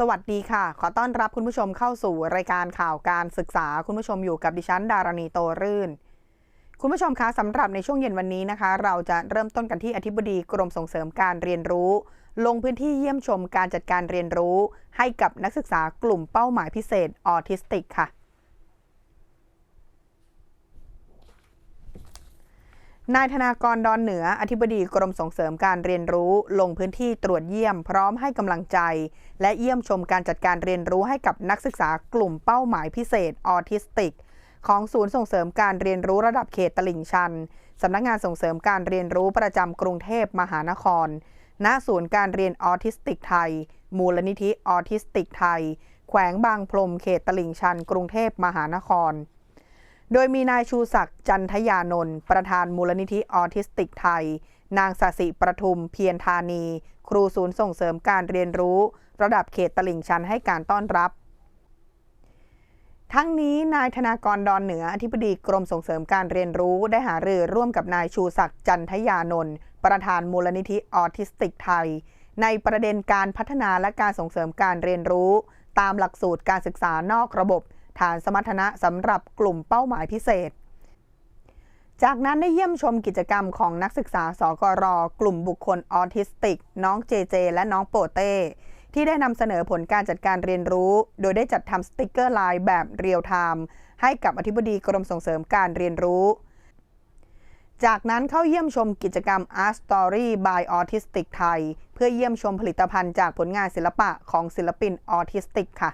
สวัสดีค่ะ ขอต้อนรับคุณผู้ชมเข้าสู่รายการข่าวการศึกษา คุณผู้ชมอยู่กับดิฉันดารณีโตรื่น คุณผู้ชมคะสำหรับในช่วงเย็นวันนี้นะคะ เราจะเริ่มต้นกันที่อธิบดีกรมส่งเสริมการเรียนรู้ ลงพื้นที่เยี่ยมชมการจัดการเรียนรู้ ให้กับนักศึกษากลุ่มเป้าหมายพิเศษออทิสติกค่ะ นายธนากรดอนเหนือ อธิบดีกรมส่งเสริมการเรียนรู้ ลงพื้นที่ตรวจเยี่ยมพร้อมให้กำลังใจ และเยี่ยมชมการจัดการเรียนรู้ให้กับนักศึกษากลุ่มเป้าหมายพิเศษออทิสติก ของศูนย์ส่งเสริมการเรียนรู้ระดับเขตตลิ่งชันสำนักงานส่งเสริมการเรียนรู้ประจำกรุงเทพมหานคร ณ ศูนย์การเรียนออทิสติกไทย มูลนิธิออทิสติกไทย แขวงบางพรมเขตตลิ่งชัน กรุงเทพมหานคร โดยมีนายชูศักดิ์จันทยานนท์ประธานมูลนิธิออทิสติกไทย นางสสิประทุมเพียรธานี ครูศูนย์ส่งเสริมการเรียนรู้ ระดับเขตตลิ่งชันให้การต้อนรับ ทั้งนี้นายธนากรดอนเหนืออธิบดีกรมส่งเสริมการเรียนรู้ได้หารือร่วมกับนายชูศักดิ์จันทยานนท์ประธานมูลนิธิออทิสติกไทย ในประเด็นการพัฒนาและการส่งเสริมการเรียนรู้ ตามหลักสูตรการศึกษานอกระบบ ฐานสมรรถนะสำหรับกลุ่มเป้าหมายพิเศษ จากนั้นได้เยี่ยมชมกิจกรรมของนักศึกษาสกร กลุ่มบุคคลออทิสติก น้องเจเจ และน้องโปเต้ที่ได้นำเสนอผลการจัดการเรียนรู้ โดยได้จัดทำสติกเกอร์ไลน์แบบเรียลไทม์ให้กับอธิบดีกรมส่งเสริมการเรียนรู้ จากนั้นเข้าเยี่ยมชมกิจกรรม Art Story by Autistic ไทย เพื่อเยี่ยมชมผลิตภัณฑ์จากผลงานศิลปะของศิลปินออทิสติกค่ะ